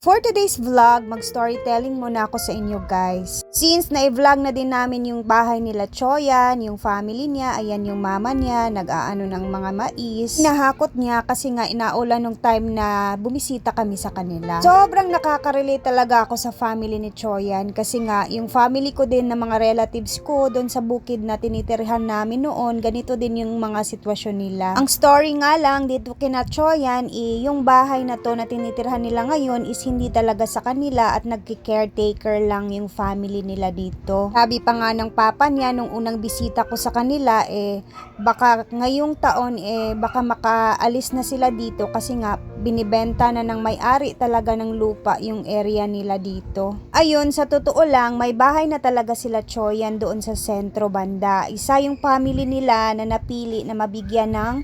For today's vlog, mag-storytelling muna ako sa inyo guys. Since na-vlog na din namin yung bahay nila Choyan, yung family niya, ayan yung mama niya, nag-aano ng mga mais. Nahakot niya kasi nga inaulan nung time na bumisita kami sa kanila. Sobrang nakaka-relate talaga ako sa family ni Choyan kasi nga yung family ko din na mga relatives ko doon sa bukid na tinitirhan namin noon, ganito din yung mga sitwasyon nila. Ang story nga lang dito kina Choyan, eh, yung bahay na to na tinitirhan nila ngayon is hindi talaga sa kanila at nagki-caretaker lang yung family nila dito. Sabi pa nga ng papa niya nung unang bisita ko sa kanila eh baka ngayong taon eh baka makaalis na sila dito kasi nga binibenta na ng may-ari talaga ng lupa yung area nila dito. Ayun, sa totoo lang, may bahay na talaga sila Choyan doon sa sentro banda. Isa yung family nila na napili na mabigyan ng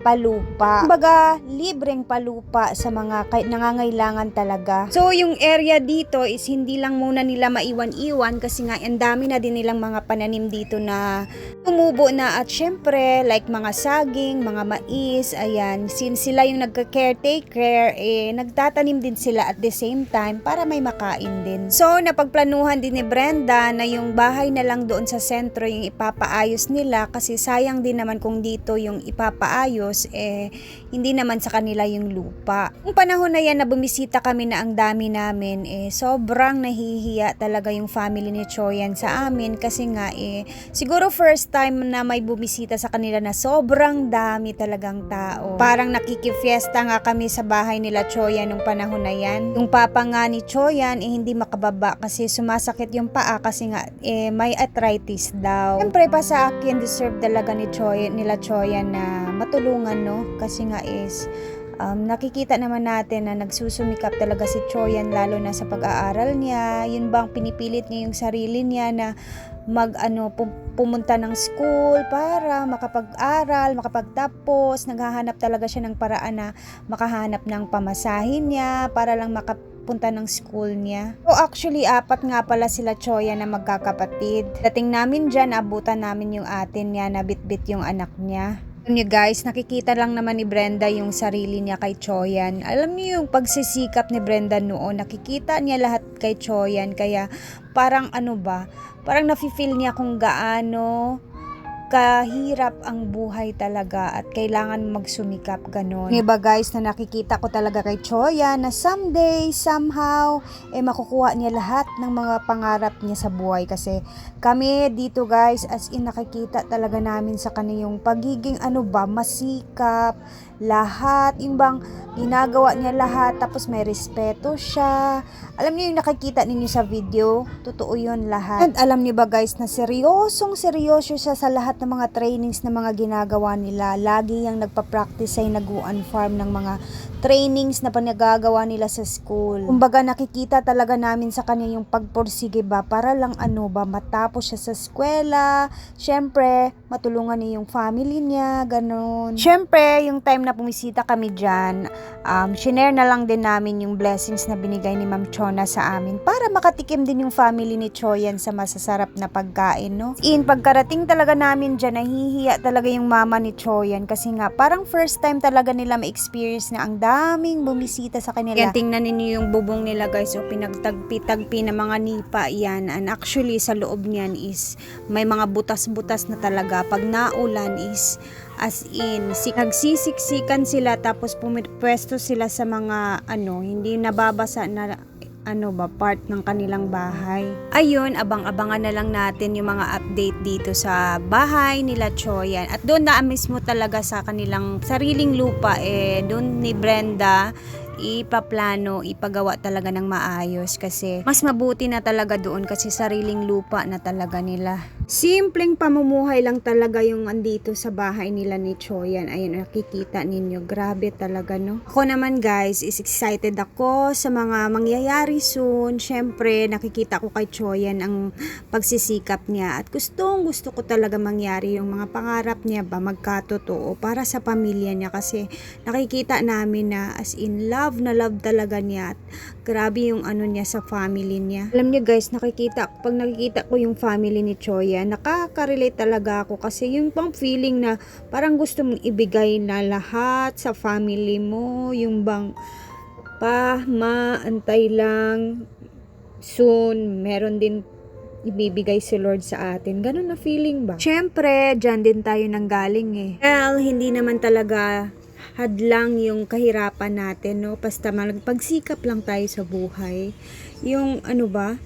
palupa. Kumbaga, libreng palupa sa mga nangangailangan talaga. So, yung area dito is hindi lang muna nila maiwan-iwan kasi nga ang dami na din nilang mga pananim dito na tumubo na at syempre, like mga saging, mga mais, ayan, since sila yung nagka-caretaker, eh, nagtatanim din sila at the same time para may makain din. So, napagplanuhan din ni Brenda na yung bahay na lang doon sa sentro yung ipapaayos nila kasi sayang din naman kung dito yung ipapaayos eh hindi naman sa kanila yung lupa. Yung panahon na yan na bumisita kami na ang dami namin eh sobrang nahihiya talaga yung family ni Choyan sa amin kasi nga eh siguro first time na may bumisita sa kanila na sobrang dami talagang tao. Parang nakikifiesta nga kami sa bahay nila Choyan nung panahon na yan. Yung papa nga ni Choyan eh hindi makababa kasi sumasakit yung paa kasi nga eh may arthritis daw. Siyempre pa sa akin deserve talaga ni Choyan, nila Choyan na matulungan no kasi nga is um, nakikita naman natin na nagsusumikap talaga si Choyan lalo na sa pag-aaral niya yun bang pinipilit niya yung sarili niya na mag ano pum- pumunta ng school para makapag-aral, makapagtapos, naghahanap talaga siya ng paraan na makahanap ng pamasahin niya para lang makapunta ng school niya. So actually, apat nga pala sila Choya na magkakapatid. Dating namin dyan, abutan namin yung atin niya na bitbit yung anak niya. Niyo guys, nakikita lang naman ni Brenda yung sarili niya kay Choyan. Alam niyo yung pagsisikap ni Brenda noon, nakikita niya lahat kay Choyan. Kaya parang ano ba, parang nafe-feel niya kung gaano kahirap ang buhay talaga at kailangan magsumikap ganon. Diba guys na nakikita ko talaga kay Choya na someday, somehow, eh makukuha niya lahat ng mga pangarap niya sa buhay kasi kami dito guys as in nakikita talaga namin sa kanya yung pagiging ano ba, masikap, lahat, yung bang ginagawa niya lahat tapos may respeto siya. Alam niyo yung nakikita ninyo sa video, totoo yun lahat. And alam niyo ba guys na seryosong seryoso siya sa lahat ng mga trainings na mga ginagawa nila. Lagi yung nagpa-practice ay nag-on farm ng mga trainings na panagagawa nila sa school. Kumbaga nakikita talaga namin sa kanya yung pagpursige ba para lang ano ba matapos siya sa eskwela. Syempre, matulungan niya yung family niya, ganun. Syempre, yung time na pumisita kami dyan, um, shinare na lang din namin yung blessings na binigay ni Ma'am Chona sa amin para makatikim din yung family ni Choyan sa masasarap na pagkain, no? In pagkarating talaga namin dyan, nahihiya talaga yung mama ni Choyan kasi nga parang first time talaga nila ma-experience na ang daming bumisita sa kanila. Yan, tingnan ninyo yung bubong nila guys, o pinagtagpi-tagpi na mga nipa yan. And actually, sa loob niyan is may mga butas-butas na talaga. Pag naulan is as in, si nagsisiksikan sila tapos pumipwesto sila sa mga ano, hindi nababasa na ano ba, part ng kanilang bahay. Ayun, abang-abangan na lang natin yung mga update dito sa bahay nila Choyan. At doon na mismo talaga sa kanilang sariling lupa, eh, doon ni Brenda, ipaplano, ipagawa talaga ng maayos kasi mas mabuti na talaga doon kasi sariling lupa na talaga nila. Simpleng pamumuhay lang talaga yung andito sa bahay nila ni Choyan. Ayun, nakikita ninyo. Grabe talaga, no? Ako naman, guys, is excited ako sa mga mangyayari soon. Siyempre, nakikita ko kay Choyan ang pagsisikap niya. At gustong gusto ko talaga mangyari yung mga pangarap niya ba magkatotoo para sa pamilya niya. Kasi nakikita namin na as in love na love talaga niya. At grabe yung ano niya sa family niya. Alam niyo guys, nakikita, pag nakikita ko yung family ni Choyan, nakaka-relate talaga ako kasi yung pang feeling na parang gusto mong ibigay na lahat sa family mo, yung bang pa, ma, antay lang. Soon, meron din ibibigay si Lord sa atin. Ganun na feeling ba? Siyempre, dyan din tayo nanggaling eh. Well, hindi naman talaga hadlang yung kahirapan natin, no? Basta magpagsikap lang tayo sa buhay. Yung ano ba,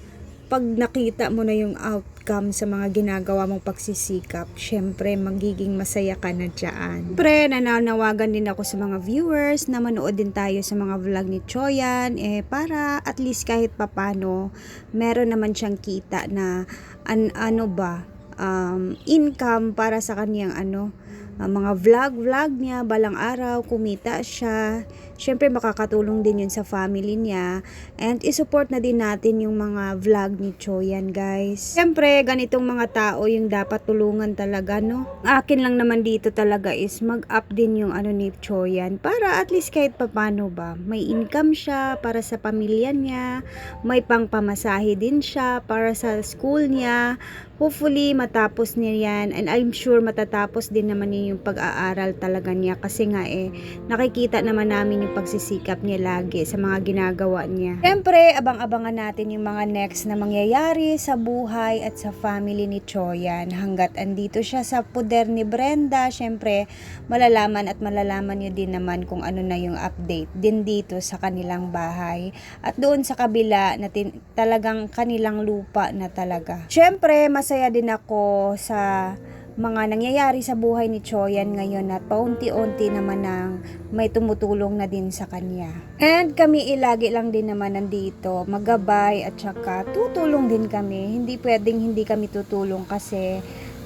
pag nakita mo na yung outcome sa mga ginagawa mong pagsisikap, syempre magiging masaya ka na dyan. Pre, nananawagan din ako sa mga viewers na manood din tayo sa mga vlog ni Choyan eh para at least kahit papano meron naman siyang kita na an ano ba um, income para sa kaniyang ano uh, mga vlog-vlog niya, balang araw, kumita siya. Siyempre, makakatulong din yun sa family niya. And isupport na din natin yung mga vlog ni Choyan, guys. Siyempre, ganitong mga tao yung dapat tulungan talaga, no? Akin lang naman dito talaga is mag-up din yung ano ni Choyan para at least kahit papano ba, may income siya para sa pamilya niya, may pangpamasahe din siya para sa school niya. Hopefully, matapos niya yan. And I'm sure matatapos din naman niya yung pag-aaral talaga niya. Kasi nga eh, nakikita naman namin yung pagsisikap niya lagi sa mga ginagawa niya. Siyempre, abang-abangan natin yung mga next na mangyayari sa buhay at sa family ni Choyan. Hanggat andito siya sa puder ni Brenda, siyempre, malalaman at malalaman niyo din naman kung ano na yung update din dito sa kanilang bahay. At doon sa kabila na tin- talagang kanilang lupa na talaga. Siyempre, masaya din ako sa mga nangyayari sa buhay ni Choyan ngayon at paunti-unti naman nang may tumutulong na din sa kanya. And kami ilagi lang din naman nandito, magabay at saka tutulong din kami. Hindi pwedeng hindi kami tutulong kasi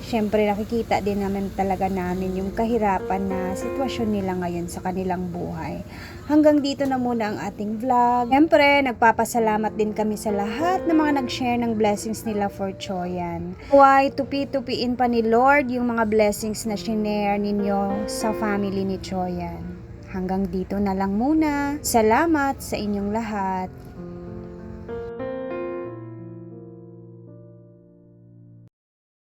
syempre nakikita din naman talaga namin yung kahirapan na sitwasyon nila ngayon sa kanilang buhay. Hanggang dito na muna ang ating vlog. Syempre, nagpapasalamat din kami sa lahat ng mga nag-share ng blessings nila for Choyan. Why, tupi-tupiin pa ni Lord yung mga blessings na shinare ninyo sa family ni Choyan. Hanggang dito na lang muna. Salamat sa inyong lahat.